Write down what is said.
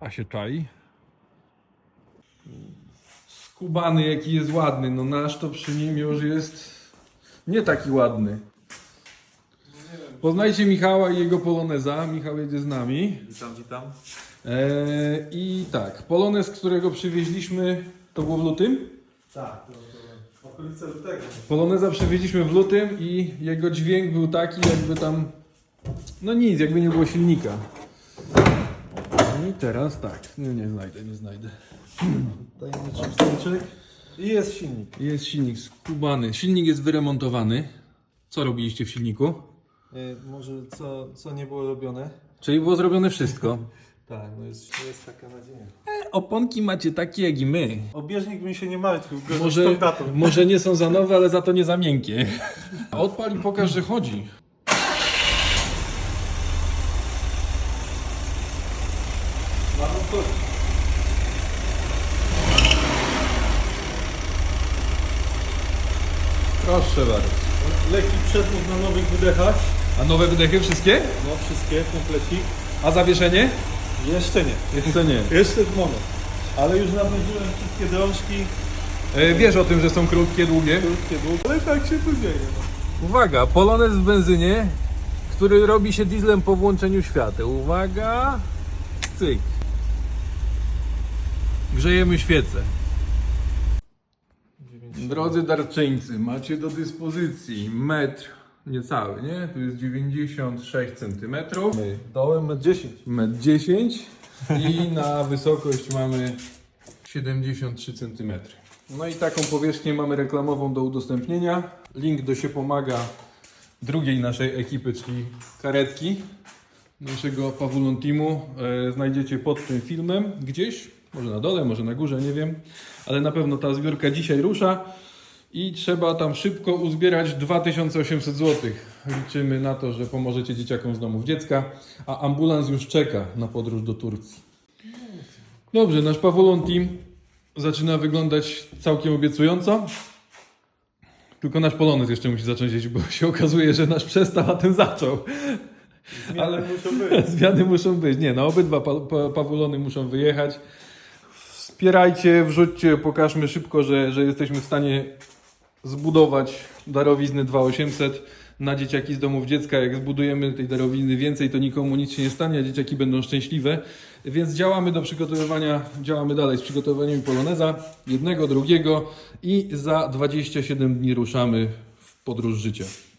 A się czai. Skubany jaki jest ładny, no nasz to przy nim już jest nie taki ładny. Poznajcie Michała i jego Poloneza. Michał jedzie z nami. Witam, witam. Eee, I tak, Polonez, którego przywieźliśmy, to było w lutym? Tak, to, to okolice lutego. Poloneza przywieźliśmy w lutym i jego dźwięk był taki, jakby tam. No nic, jakby nie było silnika. I teraz tak. Nie, nie znajdę, nie znajdę. I jest silnik. Jest silnik skubany. Silnik jest wyremontowany. Co robiliście w silniku? E, może co, co nie było robione? Czyli było zrobione wszystko. Tak, no jest, jest taka nadzieja. Oponki macie takie jak i my. Obieżnik bym się nie martwił, Może, może nie są za nowe, ale za to nie za miękkie. Odpal i pokaż, że chodzi. Mamy wchodzi. Proszę bardzo. Lekki przedmów na nowych wydechach. A nowe wydechy wszystkie? No wszystkie, komplecik. A zawieszenie? Jeszcze nie. Jeszcze nie. Jeszcze moment. Ale już nawęziłem wszystkie drążki. E, wiesz o tym, że są krótkie, długie? Krótkie, długie. Ale tak się tu dzieje. No. Uwaga, polonez w benzynie, który robi się dieslem po włączeniu świateł. Uwaga, cyk. Grzejemy świecę. Drodzy darczyńcy, macie do dyspozycji metr niecały, nie? Tu jest 96 cm, Dołem metr 10. metr 10 i na wysokość mamy 73 cm. No i taką powierzchnię mamy reklamową do udostępnienia. Link do się pomaga drugiej naszej ekipy, czyli karetki naszego Pawulon Teamu e, znajdziecie pod tym filmem gdzieś, może na dole, może na górze, nie wiem, ale na pewno ta zbiórka dzisiaj rusza i trzeba tam szybko uzbierać 2800 zł. Liczymy na to, że pomożecie dzieciakom z domów dziecka, a ambulans już czeka na podróż do Turcji. Dobrze, nasz Pawulon Team zaczyna wyglądać całkiem obiecująco. Tylko nasz Polonez jeszcze musi zacząć jeździć, bo się okazuje, że nasz przestał, a ten zaczął. Zmiany Ale- muszą być. Zmiany muszą być. Nie, no obydwa pa, pa, pawulony muszą wyjechać. Wspierajcie, wrzućcie, pokażmy szybko, że, że jesteśmy w stanie zbudować darowizny 2800 na dzieciaki z domów dziecka. Jak zbudujemy tej darowizny więcej, to nikomu nic się nie stanie, a dzieciaki będą szczęśliwe. Więc działamy do przygotowywania, działamy dalej z przygotowaniem poloneza, jednego, drugiego i za 27 dni ruszamy w podróż życia.